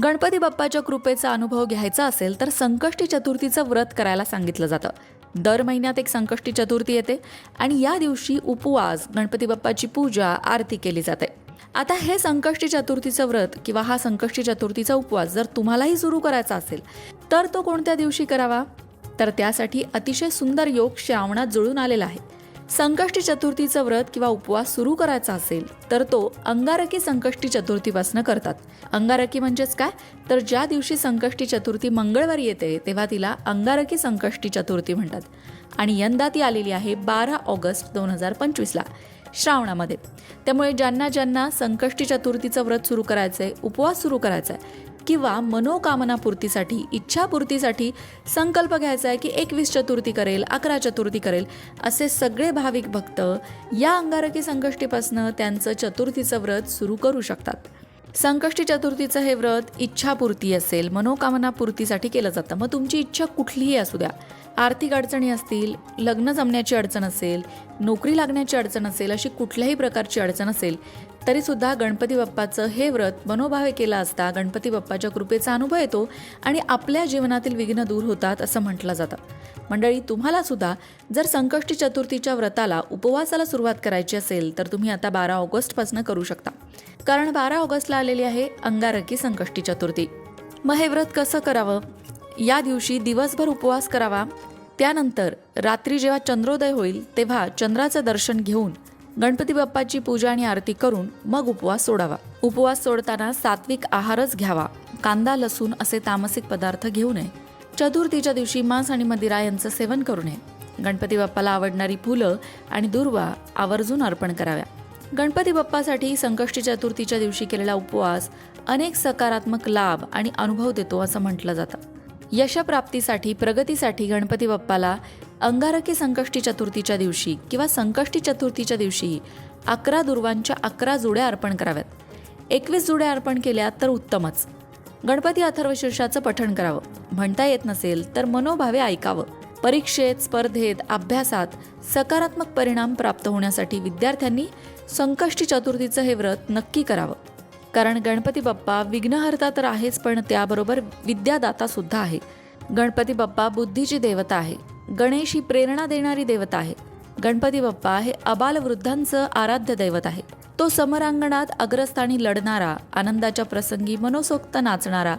गणपती बाप्पाच्या कृपेचा अनुभव घ्यायचा असेल तर संकष्टी चतुर्थीचं व्रत करायला सांगितलं जातं. दर महिन्यात एक संकष्टी चतुर्थी येते आणि या दिवशी उपवास गणपती बाप्पाची पूजा आरती केली जाते. आता हे संकष्टी चतुर्थीचं व्रत किंवा हा संकष्टी चतुर्थीचा उपवास जर तुम्हालाही सुरू करायचा असेल तर तो कोणत्या दिवशी करावा? तर त्यासाठी अतिशय सुंदर योग श्रावणात जुळून आलेला आहे. संकष्टी चतुर्थीचं व्रत किंवा उपवास सुरू करायचा असेल तर तो अंगारकी संकष्टी चतुर्थीपासून करतात. अंगारकी म्हणजेच काय? तर ज्या दिवशी संकष्टी चतुर्थी मंगळवारी येते तेव्हा तिला अंगारकी संकष्टी चतुर्थी म्हणतात. आणि यंदा ती आलेली आहे बारा ऑगस्ट दोन हजार पंचवीसला श्रावणामध्ये. त्यामुळे ज्यांना ज्यांना संकष्टी चतुर्थीचं व्रत सुरू करायचं आहे उपवास सुरू करायचा आहे किंवा मनोकामनापूर्तीसाठी इच्छापूर्तीसाठी संकल्प घ्यायचा आहे की एकवीस चतुर्थी करेल अकरा चतुर्थी करेल असे सगळे भाविक भक्त या अंगारकी संकष्टीपासनं त्यांचं चतुर्थीचं व्रत सुरू करू शकतात. संकष्टी चतुर्थीचं हे व्रत इच्छापूर्ती असेल मनोकामनापूर्तीसाठी केलं जातं. मग तुमची इच्छा कुठलीही असू द्या. आर्थिक अडचणी असतील लग्न जमण्याची अडचण असेल नोकरी लागण्याची अडचण असेल अशी कुठल्याही प्रकारची अडचण असेल तरीसुद्धा गणपती बाप्पाचं हे व्रत मनोभावे केलं असता गणपती बाप्पाच्या कृपेचा अनुभव येतो आणि आपल्या जीवनातील विघ्न दूर होतात असं म्हटलं जातं. मंडळी तुम्हाला सुद्धा जर संकष्टी चतुर्थीच्या व्रताला उपवासाला सुरुवात करायची असेल तर तुम्ही आता बारा ऑगस्टपासून करू शकता. कारण बारा ऑगस्टला आलेली आहे अंगारकी संकष्टी चतुर्थी. मग हे व्रत कसं करावं? या दिवशी दिवसभर उपवास करावा. त्यानंतर रात्री जेव्हा चंद्रोदय होईल तेव्हा चंद्राचं दर्शन घेऊन गणपती बाप्पाची पूजा आणि आरती करून मग उपवास सोडावा. उपवास सोडताना सात्विक आहारच घ्यावा. कांदा लसूण असे तामसिक पदार्थ घेऊ नये. चतुर्थीच्या दिवशी मांस आणि मदिरा यांचं सेवन करू नये. गणपती बाप्पाला आवडणारी फुलं आणि दुर्वा आवर्जून अर्पण कराव्या. गणपती बाप्पासाठी संकष्टी चतुर्थीच्या दिवशी केलेला उपवास अनेक सकारात्मक लाभ आणि अनुभव देतो असं म्हटलं जातं. यशप्राप्तीसाठी प्रगतीसाठी गणपती बाप्पाला अंगारकी संकष्टी चतुर्थीच्या दिवशी किंवा संकष्टी चतुर्थीच्या दिवशी अकरा दुर्वांच्या अकरा जुड्या अर्पण कराव्यात. एकवीस जुड्या अर्पण केल्या तर उत्तमच. गणपती अथर्वशीर्षाचं पठण करावं. म्हणता येत नसेल तर मनोभावे ऐकावं. परीक्षेत स्पर्धेत अभ्यासात सकारात्मक परिणाम प्राप्त होण्यासाठी विद्यार्थ्यांनी संकष्टी चतुर्थीचं हे व्रत नक्की करावं. कारण गणपती बाप्पा विघ्नहर्ता तर आहेच पण त्याबरोबर विद्यादाता सुद्धा आहे. गणपती बाप्पा बुद्धीची देवता आहे. गणेश ही प्रेरणा देणारी देवता आहे. गणपती बाप्पा हे अबालवृद्धांचं आराध्य दैवत आहे. तो समरांगणात अग्रस्थानी लढणारा आनंदाच्या प्रसंगी मनोसोक्त नाचणारा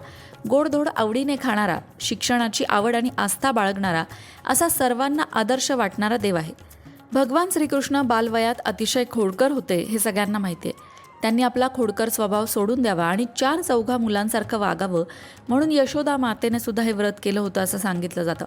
गोडधोड आवडीने खाणारा शिक्षणाची आवड आणि आस्था बाळगणारा असा सर्वांना आदर्श वाटणारा देव आहे. भगवान श्रीकृष्ण बालवयात अतिशय खोडकर होते हे सगळ्यांना माहिती आहे. त्यांनी आपला खोडकर स्वभाव सोडून द्यावा आणि चार चौघा मुलांसारखं वागावं म्हणून यशोदा मातेने सुद्धा हे व्रत केलं होतं असं सांगितलं जातं.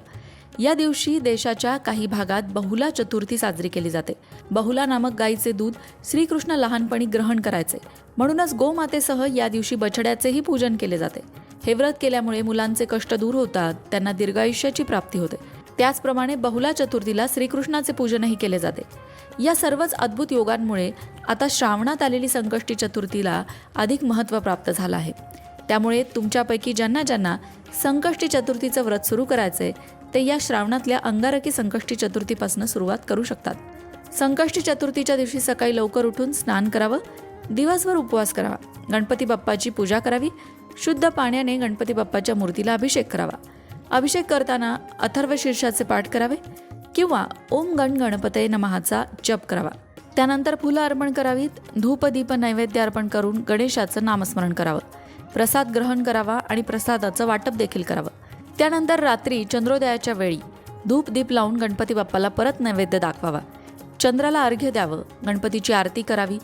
या दिवशी देशाच्या काही भागात बहुला चतुर्थी साजरी केली जाते. बहुला नामक गायीचे दूध श्रीकृष्ण लहानपणी ग्रहण करायचे. म्हणूनच गोमातेसह या दिवशी बछड्याचेही पूजन केले जाते. हे व्रत केल्यामुळे मुलांचे कष्ट दूर होतात त्यांना दीर्घायुष्याची प्राप्ती होते. त्याचप्रमाणे बहुला चतुर्थीला श्रीकृष्णाचे पूजनही केले जाते. या सर्वच अद्भुत योगांमुळे आता श्रावणात आलेली संकष्टी चतुर्थीला अधिक महत्त्व प्राप्त झालं आहे. त्यामुळे तुमच्यापैकी ज्यांना ज्यांना संकष्टी चतुर्थीचं व्रत सुरू करायचे ते या श्रावणातल्या अंगारकी संकष्टी चतुर्थीपासून सुरुवात करू शकतात. संकष्टी चतुर्थीच्या दिवशी सकाळी लवकर उठून स्नान करावं दिवसभर उपवास करावा गणपती बाप्पाची पूजा करावी शुद्ध पाण्याने गणपती बाप्पाच्या मूर्तीला अभिषेक करावा. अभिषेक करताना अथर्व शीर्षाचे पाठ करावे किंवा ओम गण गणपतये नमहाचा जप करावा. त्यानंतर फुलं अर्पण करावीत धूपदीप नैवेद्य अर्पण करून गणेशाचं नामस्मरण करावं. प्रसाद ग्रहण करावा आणि प्रसादाचं वाटप देखील करावं. त्यानंतर रात्री चंद्रोदयाच्या वेळी धूप दीप लावून गणपती बाप्पाला परत नैवेद्य दाखवावा. चंद्राला अर्घ्य द्यावं गणपतीची आरती करावी.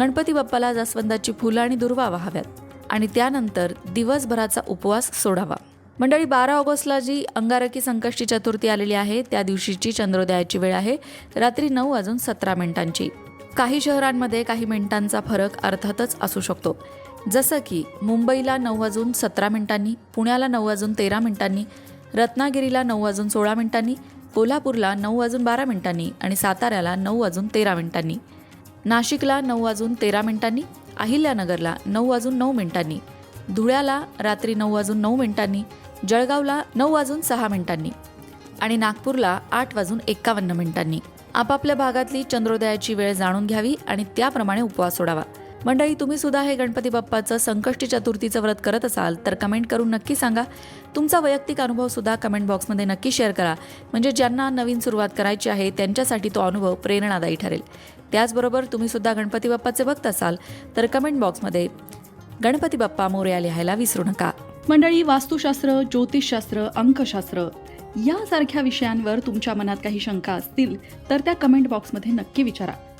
गणपती बाप्पाला जास्वंदाची फुलं आणि दुर्वा वाहाव्यात आणि त्यानंतर दिवसभराचा उपवास सोडावा. मंडळी बारा ऑगस्टला जी अंगारकी संकष्टी चतुर्थी आलेली आहे त्या दिवशीची चंद्रोदयाची वेळ आहे. रात्री नऊ वाजून सतरा मिनिटांची. काही शहरांमध्ये काही मिनिटांचा फरक अर्थातच असू शकतो. जसं की मुंबईला नऊ वाजून सतरा मिनिटांनी पुण्याला नऊ वाजून तेरा मिनिटांनी रत्नागिरीला नऊ वाजून सोळा मिनिटांनी कोल्हापूरला नऊ वाजून बारा मिनिटांनी आणि साताऱ्याला नऊ वाजून तेरा मिनिटांनी. नाशिकला नऊ वाजून तेरा मिनिटांनी अहिल्यानगरला नऊ वाजून नऊ मिनिटांनी धुळ्याला रात्री नऊ वाजून नऊ मिनिटांनी जळगावला नऊ वाजून सहा मिनिटांनी आणि नागपूरला आठ वाजून एक्कावन्न मिनिटांनी. आपापल्या भागातली चंद्रोदयाची वेळ जाणून घ्यावी आणि त्याप्रमाणे उपवास सोडावा. मंडळी तुम्ही सुद्धा हे गणपती बाप्पाचं संकष्टी चतुर्थीचं व्रत करत असाल तर कमेंट करून नक्की सांगा. तुमचा वैयक्तिक अनुभव सुद्धा कमेंट बॉक्समध्ये नक्की शेअर करा. म्हणजे ज्यांना नवीन सुरुवात करायची आहे त्यांच्यासाठी तो अनुभव प्रेरणादायी ठरेल. त्याचबरोबर तुम्ही सुद्धा गणपती बाप्पाचे भक्त असाल तर कमेंट बॉक्समध्ये गणपती बाप्पा मोर्या लिहायला विसरू नका. मंडळी वास्तुशास्त्र ज्योतिषशास्त्र अंकशास्त्र यासारख्या विषयांवर तुमच्या मनात काही शंका असतील तर त्या कमेंट बॉक्समध्ये नक्की विचारा.